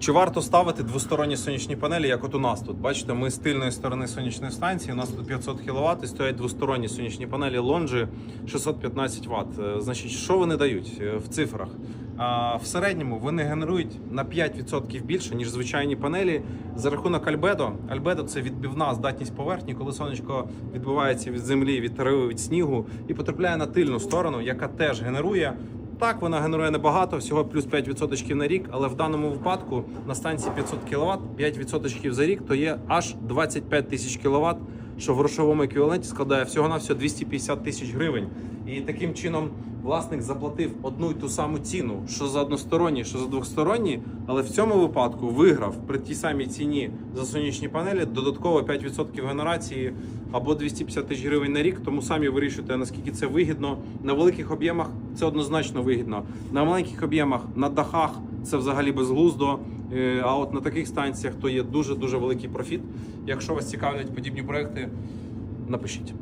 Чи варто ставити двосторонні сонячні панелі, як от у нас тут? Бачите, ми з тильної сторони сонячної станції. У нас тут 500 кВт стоять двосторонні сонячні панелі Longi 615 Вт. Е, Значить, що вони дають е, в цифрах? В середньому вони генерують на 5% більше, ніж звичайні панелі за рахунок альбедо. Альбедо це відбивна здатність поверхні, коли сонечко відбивається від землі, від тариви, від снігу і потрапляє на тильну сторону, яка теж генерує. Так, вона генерує небагато, всього плюс 5% на рік, але в даному випадку на станції 500 кВт, 5% за рік, то є аж 25 тисяч кВт, що в грошовому еквіваленті складає всього-навсього 250 тисяч гривень. І таким чином власник заплатив одну й ту саму ціну, що за односторонні, що за двосторонні, але в цьому випадку виграв при тій самій ціні за сонячні панелі додатково 5% генерації або 250 тисяч гривень на рік. Тому самі вирішуйте, наскільки це вигідно. На великих об'ємах це однозначно вигідно. На маленьких об'ємах, на дахах це взагалі безглуздо. Е, А от на таких станціях то є дуже дуже великий профіт. Якщо вас цікавлять подібні проекти, напишіть.